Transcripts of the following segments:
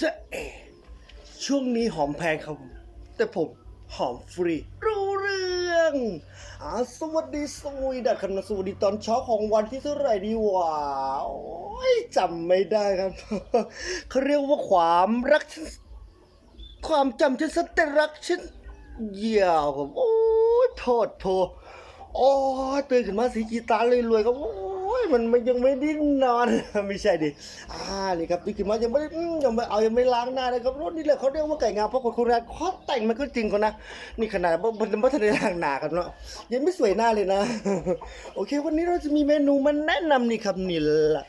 จะเอช่วงนี้หอมแพงครับแต่ผมหอมฟรี รู้เรื่องอ่าสวัสดีสวีดัดคณะสวัสดีตอนเช้าของวันที่เท่าไหร่ดีวะโอ้ยจำไม่ได้ครับเขาเรียกว่าความรัก ความจำฉันสเตรักฉันยาวครับโอ้ยโทษโทษโอ้ยตื่นขึ้นมาสีกีตาเลยรวยครับโอ้ มันมันยังไม่ได้นนอน ไม่ใช่ดิอ่านี่ครับตื่นขึ้นมายังไม่ได้อืมยังไม่เอายังไม่ล้างหน้าเลยครับรถนี่แหละเขาเรียกว่าไก่งามเพราะคนโคราชเขาแต่งมันก็จริงคนนะนี่ขนาดว่ามันม่ทันได้ล้างหน้ากันเนาะยังไม่สวยหน้าเลยนะ โอเค วันนี้เราจะมีเมนูมาแนะนำนี่ครับนี่ละ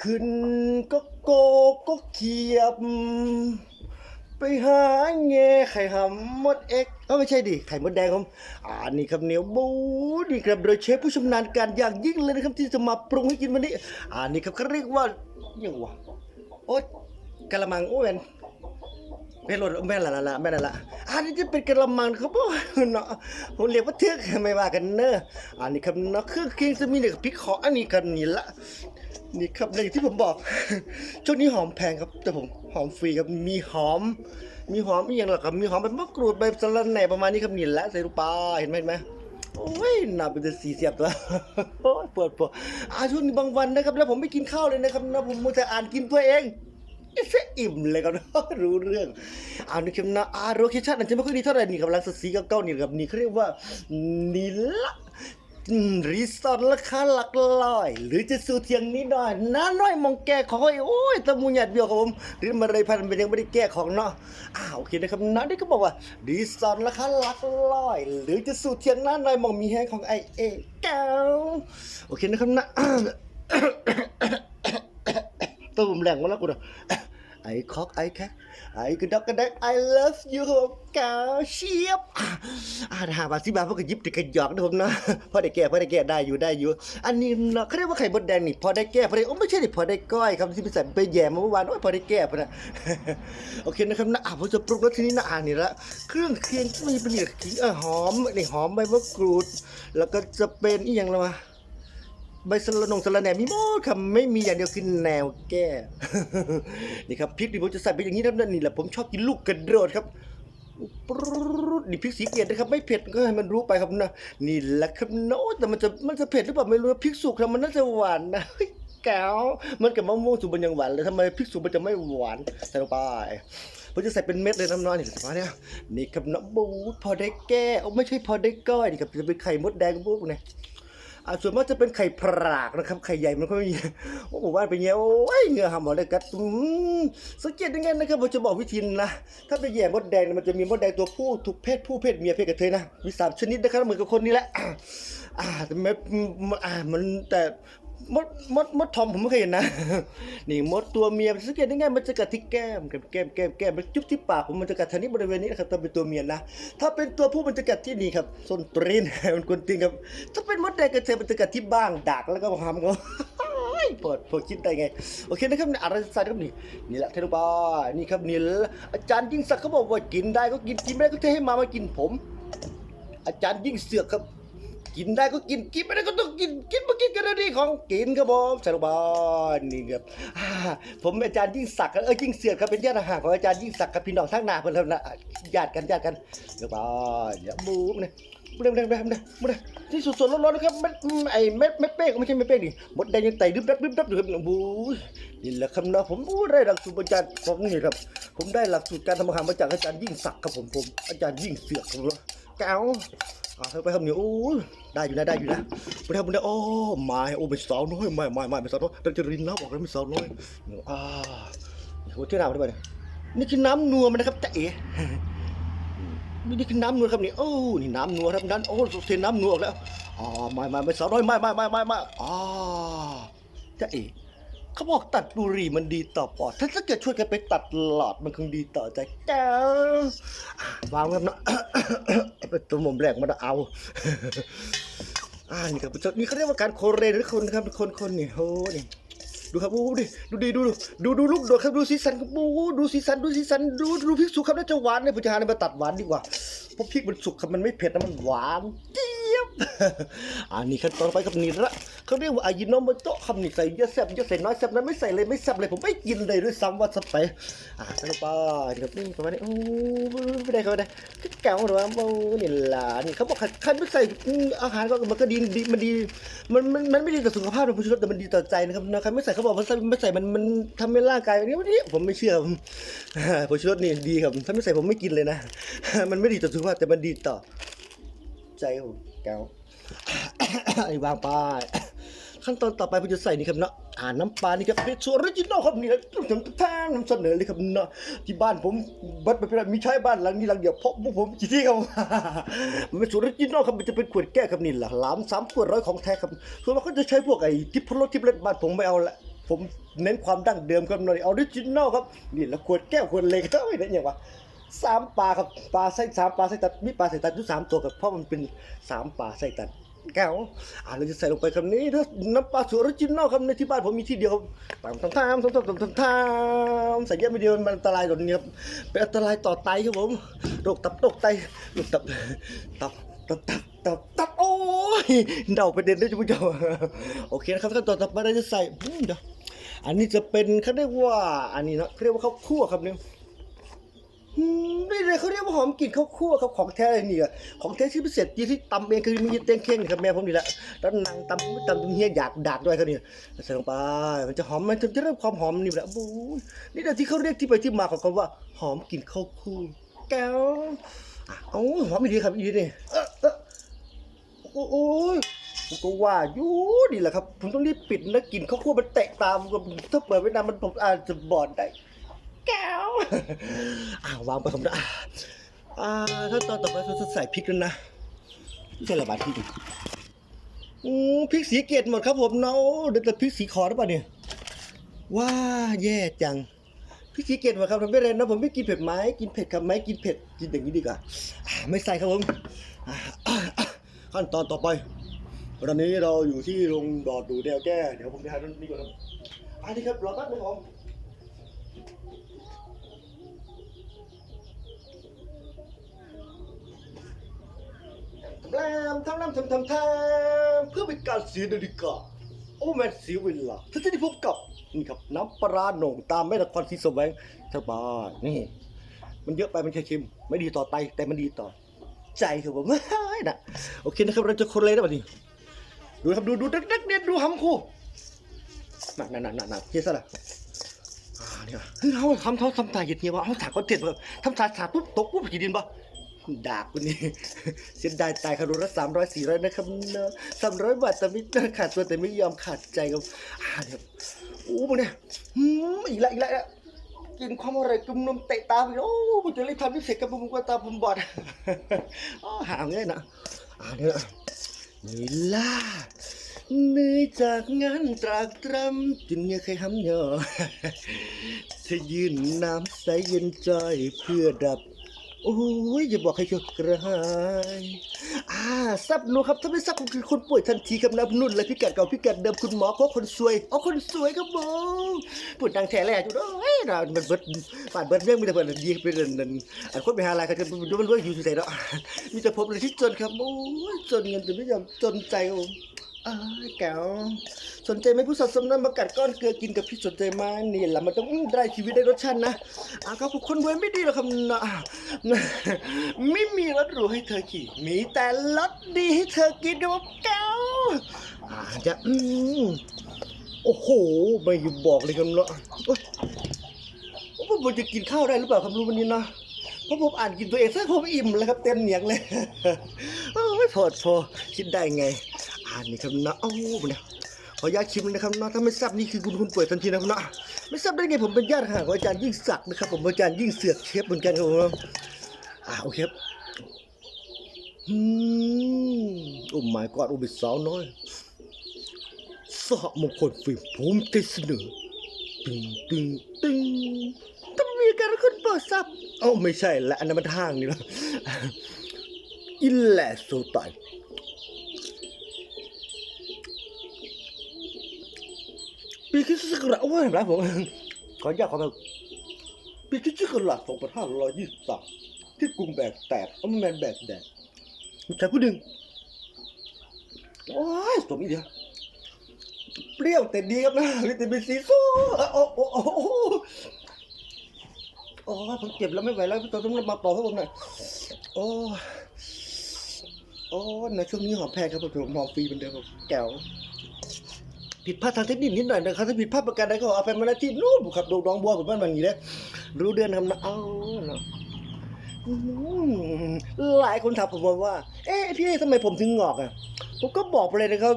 ขึ้นก็โกก็เขียบ ไปหาแง่ไข่หำมดเอ็กเออไม่ใช่ดิไข่มดแดงครับอ่านี่ครับเหนียวบูนี่ครับโดยเชฟผู้ชำนาญการอย่างยิ่งเลยนะครับที่จะมาปรุงให้กินวันนี้อ่านี่ครับเขาเรียกว่าอย่างวะโอ๊ยกะละมังโอ้ยแม่นแม่นรถแม่ละละละแม่ละละอันนี้จะเป็นกะละมังครับโอ้ยเนาะผมเรียกว่าเทือกไม่ว่ากันเนอะอันนี้ครับเนาะเครื่องเคียงจะมีเนี่ยพริกขออันนี้กันนี่ละนี่ครับอย่างที่ผมบอกช่วงนี้หอมแพงครับแต่ผม หอมฟรีครับมีหอม มีหอมอีกอย่างหรอครับมีหอมใบมะกรูดใบสะระแหน่ประมาณนี้ครับนี่และใส่ลูกปลาเห็นไหมเห็นไหมโอ้ยหนาเป็นสีเสียบตัวโอ้ยปวดปวดอาช่วงนี้บางวันนะครับ แล้วผมไม่กินข้าวเลยนะครับนะผมมัวแต่อ่านกินตัวเองเสียอิ่มเลยครับรู้เรื่องอ่านนี่ครับนะอาโรเคชั่นอาจจะไม่ค่อยดีเท่าไหร่นี่ครับรังสีเก้าๆนี่ครับนี่เขาเรียกว่านีละ รีสอร์ทราคาหลักร้อย หรือจะสู่เทียงนี้หน่อยน้าน้อยมองแก้ของโอ้ยตะมูหยาดเบี้ยวครับผมหรือมาเลยพันเป็นยังไม่ได้แก้ของเนาะอ้าวโอเคนะครับน้าได้ก็บอกว่ารีสอร์ทราคาหลักร้อย หรือจะสู่เทียงน้าน้อยมองมีแห้งของไอเอเก้าโอเคนะครับนะตัวผมแรงมาแล้วกูเนาะไอคอกไอแคไอกระดอกกระแดก I love you ครับผมกาเชียบ อ่าหาบาทสิบาทพวกก็ยิบติดกระหยอกนะผมเนาะพอได้แก้พอได้แก้ได้อยู่ได้อยู่ อันนี้เนาะเขาเรียกว่าไข่มดแดงนี่พอได้แก้พอได้โอ้ไม่ใช่ดิพอได้ก้อยครับที่ไปใส่ไปแย่มาเมื่อวานโอ้ยพอได้แก้พอนะโอเคนะครับนะอะผมจะปรุงรสทีนี้นะอ่านนี่ละเครื่องเคียงที่มีเป็นนี่ขิงเออหอมนี่หอมใบมะกรูด แล้วก็จะเป็นอีหยังละวะใบสะระนงสะระแหน่มีหมดครับไม่มีอย่างเดียวคือแนวแก้ นี่ครับพริกนี่ผมจะใส่ไปอย่างนี้นะนี่แหละผมชอบกินลูกกระโดดครับ ดนี่พริกสีเกตนะครับ ไม่เผ็ดก็ให้มันรู้ไปครับนะนี่แหละครับโน้ตแต่มันจะมันจะเผ็ดหรือเปล่าไม่รู้พริกสุกครับมันน่าจะหวานนะแก้วมันกับมะม่วงสุกมันยังหวานเลยทำไมพริกสุกมันจะไม่หวานใส่ลงไปผมจะใส่เป็นเม็ดเลยน้ำน้อยนี่ใส่มาเนี่ยนี่ครับน้ำบูดพอได้แก้เอาไม่ใช่พอได้ก้อยนี่ครับจะเป็นไข่มดแดงพวกเนี่ย อ่าส่วนมากจะเป็นไข่พรากนะครับไข่ใหญ่มันก็ไม่มีโอ้ผมว่าเป็นเงี้ยโอ้ยเหงื่อหำหมดเลยกัดสังเกตยังไงนะครับผมจะบอกวิธีนะถ้าไปแย่มดแดงมันจะมีมดแดงตัวผู้ถูกเพศผู้เพศเมียเพศกระเทยนะมีสามชนิดนะครับเหมือนกับคนนี้แหละอ่าอ่าแต่ไม่อ่ามันแต่ มดมดมดทอมผมไม่เคยเห็นนะ นี่มดตัวเมียสังเกตยังไงมันจะกัดที่แก้มกับแก้มแก้มแก้มมันจุ๊บที่ปากผมมันจะกัดทางนี้บริเวณนี้นะครับถ้าเป็นตัวเมียนะถ้าเป็นตัวผู้มันจะกัดที่นี่ครับส้นตรีนมันกวนตีนครับ ถ้าเป็นมดแดงกระเทยมันจะกัดที่บ้างดักแล้วก็หำเขาปวดปวดคิดได้ไง โอเคนะครับนี่อะไรใส่ครับนี่นี่แหละเทนุบานี่ครับนี่อาจารย์ยิ่งศักดิ์เขาบอกว่ากินได้ก็กินกินไม่ได้ก็เทให้มามากินผม อาจารย์ยิ่งเสือกครับ กินได้ก็กินกินไม่ได้ก็ต้องกินกินมากินกันนะนี่ของกินครับผมสรุปบานี่ครับอ่าผมอาจารย์ยิ่งศักดิ์ครับเออยิ่งเสือกครับเป็นญาติห่างของอาจารย์ยิ่งศักดิ์กับพี่น้องทั้งนาเพิ่นแล้วนะญาติกันญาติกันเดี๋ยวบาเดี๋ยวบูมเนี่ยบูมเนี่ยบูมเนี่ยบูมเนี่ยบูมเนี่ยที่สดๆร้อนๆนะครับมันไอ้เม็ดเม็ดเป้งไม่ใช่เม็ดเป้งนี่มดแดงยังไต่ดึบดับดึบดับอยู่ครับบูนี่แหละคำนะผมอู้ได้หลักสูตรอาจารย์ผมนี่ครับ ผมได้หลักสูตรการทำอาหารมาจากอาจารย์ยิ่งศักดิ์ครับผมผมอาจารย์ยิ่งเสือกครับผม แก้วเอาเถอไปครับเนี่ยโอ้ได้อยู่นะได้อยู่นะไม่ได้ไม่ได้โอ้ไม่โอ้เป็นสาวน้อยไม่ไม่ไม่เป็นสาวน้อยแต่จะรินน้ำออกแล้วเป็นสาวน้อยอ่าโอ้ที่น้ำได้ไหมเนี่ยนี่คือน้ำนัวมันนะครับจ๊ะเอ๋นี่คือน้ำนัวครับนี่โอ้นี่น้ำนัวครับนั้นโอ้เทน้ำนัวออกแล้วอ๋อไม่ไม่ไม่สาวน้อยไม่ไม่ไม่ไม่ไม่อ๋อจ๊ะเอ๋เขาบอกตัดบุหรี่มันดีต่อปอด ถ้าเกิดช่วยกันไปตัดหลอดมันคงดีต่อใจแก้ วางไว้ครับนะไอ้เป็นตัวหมมแรกมันเอาอ่านี่ครับนี่เขาเรียกว่าการโคเรนหรือคนครับคนคนนี่โอ้นี่ดูครับโอ้ดิดูดีดูดูดูดูลูกโดดครับดูสีสันครับโอ้ดูสีสันดูสีสันดูดูพริกสุกครับน่าจะหวานเลยผมจะหาอะไรมาตัดหวานดีกว่าเพราะพริกมันสุกครับมันไม่เผ็ดนะมันหวาน อันนี้ขั้นตอนไปครับนี่ละเขาเรียกว่าอายิโนโมโตะคำนี้ใส่เยอะแซ่บเยอะใส่น้อยแซ่บนั้นไม่ใส่เลยไม่แซ่บเลยผมไม่กินเลยด้วยซ้ำว่าสับไปอ่าใส่ลงไปนี่ครับนี่ประมาณนี้โอ้ไม่ได้เขาไม่ได้แก้วหรือว่าโอ้นี่ล่ะนี่เขาบอกใครไม่ใส่อาหารก็มันก็ดีดีมันดีมันมันมันไม่ดีต่อสุขภาพนะผู้ชมแต่มันดีต่อใจนะครับนะครไม่ใส่เขาบอกว่าไม่ใส่มันมันทำให้ร่างกายอย่างนี้วันนี้ผมไม่เชื่อผู้ชมนี่ดีครับถ้าไม่ใส่ผมไม่กินเลยนะ มันไม่ดีต่อสุขภาพแต่มันดีต่อใจผม แก้วไอ้วางไปขั้นตอนต่อไปผมจะใส่นี่ครับเนาะอ่าน้ำปลานี่ครับเป็นสูตรออริจินอลครับนี่นะผมแท้นำเสนอเลยครับเนาะที่บ้านผมบัดไปเป็นมีใช้บ้านหลังนี้หลังเดียวเพราะพวกผมจีที่ครับมันเป็นสูตรออริจินอลครับมันจะเป็นขวดแก้วครับนี่แหละหลามสามขวดร้อยของแท้ครับส่วนมากก็จะใช้พวกไอ้ทิพพรสทิพเล็ดบ้านผมไม่เอาละผมเน้นความดั้งเดิมครับหน่อยออริจินอลครับนี่แหละขวดแก้วขวดเล็กก็ไม่ได้อย่างวะ สามปลาครับปลาไส้สามปลาไส้ตัดมีปลาไส้ตัดอยู่สามตัวครับเพราะมันเป็นสามปลาไส้ตัดแก้วอ่าเราจะใส่ลงไปคำนี้ถ้าน้ำปลาสูตรออริจินอลครับในที่บ้านผมมีที่เดียวตามทามทามทามทามทามทามใส่เยอะไม่เดียวมันอันตรายต่อนี้ครับเป็นอันตรายต่อไตครับผมโรคตับโรคไตโรคตับตับตับตับตับตับโอ้ยเดาประเด็นด้วยจุ๊บจ๊บโอเคนะครับขั้นตอนต่อไปเราจะใส่เดี๋ยวอันนี้จะเป็นเขาเรียกว่าอันนี้เนาะเขาเรียกว่าข้าวคั่วครับเนี่ย อืมนี่เลยเขาเรียกว่าหอมกลิ่นข้าวคั่วครับของแท้เลยนี่อะของแท้ที่พิเศษที่ที่ตำเองคือมีเตียงเข่งนี่ครับแม่ผมนี่แหละแล้วนางตำไม่ตำตรงเฮียอยากดาดด้วยครับนี่ใส่ลงไปมันจะหอมมันจะเริ่มความหอมนี่แหละบู๊ยนี่แหละที่เขาเรียกที่ไปที่มาของคำว่าหอมกลิ่นข้าวคั่วแก้วอะเอ้หอมอีดีครับอีดีนี่เออเออโอ้โอยผมก็ว่าอยู่นี่แหละครับ ผมต้องรีบปิดนะกลิ่นข้าวคั่วมันเตะตามถ้าเปิดไว้นานมันผมอาจจะบอดได้ แก้วอ่าวางไปคำนะอ่าอ่าขั้นตอนต่อไปเราจะใส่พริกแล้วนะไม่ใช่ระบาดพริกอืมพริกสีเกตหมดครับผมเนาะเดี๋ยวแต่พริกสีขอหรือเปล่าเนี่ยว้าแย่จังพริกสีเกตหมดครับทำไม่ได้นะผมไม่กินเผ็ดไหมกินเผ็ดครับไหมกินเผ็ดกินอย่างนี้ดีกว่าไม่ใส่ครับผมขั้นตอนต่อไปตอนนี้เราอยู่ที่โรงดอดดูแดวแก้เดี๋ยวผมจะหาต้นนี้ก่อนครับอันนี้ครับรอแป๊บนึงครั บผมทำทำทำทำทำทำเพื่อเป็นการเสียนาฬิกาโอ้แมนเสียเวลาท่านจะได้พบกับนี่ครับน้ำปลาโหน่งตามแม่นครศรีสแสวงสบายนี่ มันเยอะไปมันแค่เค็มไม่ดีต่อไตแต่มันดีต่อ ใจครับผมนะโอเคนะครับเราจะคนเลยนะบัดนี้ ดูครับดูดูดักดักเด็ดดูหำคู่นั่นนั่นนั่นนั่นเฮียซะละเนี่ยเฮ้ยเขาทำเขาทำตาเหยียดเฮียว่าเขาถากก็เจ็ดแบบทำตาถากปุ๊บตกปุ๊บกี่ดินปะ ด่าบคนนี้เสียดายตายคารุละสามร้อยสี่ร้อยนะครับเนอะสามร้อยบาทแต่ไม่ขาดตัวแต่ไม่ยอมขาดใจครับอ่าเนี่ยโอ้โหเนี่ยอืมอีกล้วอีกแล้วอีกแล้วกินความอร่อยกุมนมเตะตาไปโอ้ผมจะรีบทำรีบเสร็จกับผมกลัวตาผมบอดอ๋อหาเงี้ยนะอ่าเนี่ยนี่ล่ะเหนื่อยจากงานตรากตรำจนเหงือเคยห้ำเหยอจะยืนน้ำใสเย็นใจเพื่อดับ โอ้ยอย่าบอกให้เธอกระหาย อ่าซับหนูครับถ้าไม่ซับผมคือคนป่วยทันทีครับนะนุ่นเลยพิกัดเก่าพิกัดเดิมคุณหมอก็คนสวยเอาคนสวยครับผมพูดดังแท้แหล่จุดเอ้ยนะมันเบิดป่านเบิดเรื่องมีแต่เบิดดีเป็นนั่นอันคนไปหาอะไรกันดูมันเรื่องอยู่ที่ไหนเนาะมีแต่ผมเลยที่จนครับโอ้ยจนเงินแต่ไม่ยอมจนใจครับผม อ้ายแก้วสนใจไหมผู้สัตว์สมนั้นมากัดก้อนเกลือกินกับพี่สนใจไหมนี่แหละมันต้องได้ชีวิตได้รสชาตินะอาครับคนรวยไม่ดีหรอกครับนะไม่มีรถหรูให้เธอขี่ มีแต่รถดีให้เธอกินครับแก้วอาจะอืมโอ้โหไม่บอกเลยกันเนาะว่าผมจะกินข้าวได้หรือเปล่าครับรู้วันนี้นะเพราะผมอ่านกินตัวเองซะผมอิ่มแล้วครับเต็มเหนียงเลยไม่พอดพอคิดได้ไงานนี่ครับนะโอ้เนี่ยขออนุญาตชิมเลยนะครับนะถ้าไม่ทราบนี่คือคุณคุณป่วยทันทีนะครับนะไม่ทราบได้ไงผมเป็นญาติห่างของอาจารย์ยิ่งศักดิ์นะครับผมอาจารย์ยิ่งเสือกเชฟเหมือนกันครับผมอ่าโอเคครับอืมโอ้ my god โอ้เป็นสาวน้อยสหมงคลฟิล์มภูมิใจเสนอตึงตึงตึงต้องมีการขึ้นเปิดซับเอ้าไม่ใช่ละอันนั้นมันห้างนี่ละอินแลโซตัน ปีคริสต์ศักราชโอ้ยนะผมขออนุญาตขอแบบปีคริสต์ศักราช2523 ที่กรุงแบกแตกเอาแมนแบกแดกมีชายผู้หนึ่งโอ้ยสมอีเดียวเปรี้ยวแต่ดีครับนะวิตามินซีสู้โอ้โอ้โอ้โอ้ผมเจ็บแล้วไม่ไหวแล้วพี่ตัวต้องมาปอกให้ผมหน่อยโอ้โอ้ในช่วงนี้หอมแพงครับผมหอมฟรีเหมือนเดิมครับแก้ว ผิดพลาดทางเทคนิคนิดหน่อยนะครับถ้าผิดพลาดประการใดก็เอาไปมาหน้าที่นู่นครับดูน้องบัวผมบ้านบางอย่างนี้เลยรู้เดือนทำนะเอาเนาะหลายคนถามผมว่า เอ๊ะพี่ทำไมผมถึงงอกอะ ผมก็บอกไปเลยนะครับ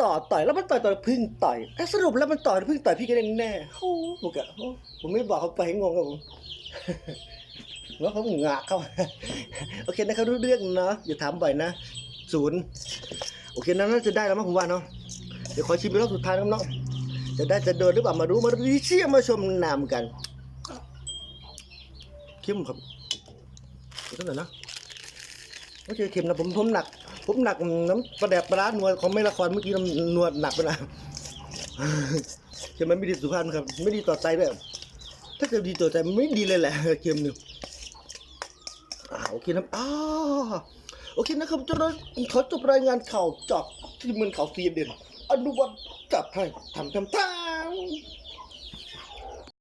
ต่อต่อยแล้วมันต่อยต่อยพึ่งต่อยสรุปแล้วมันต่อยพึ่งต่อยพี่กันแน่โอ้ผมกะโอ้ผมไม่บอกเขาไปให้งงครับผมแล้วเขางะเข้าโอเคนะครับรู้เรื่องเนาะอย่าถามบ่อยนะศูนย์โอเคนั้นน่าจะได้แล้วมั้งผมว่าเนาะ ดี๋ยวขอชิมเป็นรอบสุดท้ายนะครับเนาะจะได้จะโดนหรือเปล่ามารู้มาดูเชี่ยมาชมนามกันเข้มครับเท่าไหร่นะไม่ใช่เค็มนะผมผมหนัก ผมหนักน้ำประแดกปลาร้าหนวดของไม่ละครเมื่อกี้น้ำหนวดหนักไปนะเค็มมันไม่ดีสุขภาพนะครับ ไม่ดีต่อใจด้วยถ้าเกิดดีต่อใจไม่ดีเลยแหละเค็มหนึ่งโอเคนะอ้าโอเคนะครับเจ้าหน้าขอจบรายงานข่าวจากที่เมืองเขาเซียนเด่น อนุวัตจัดให้ทำทำทำ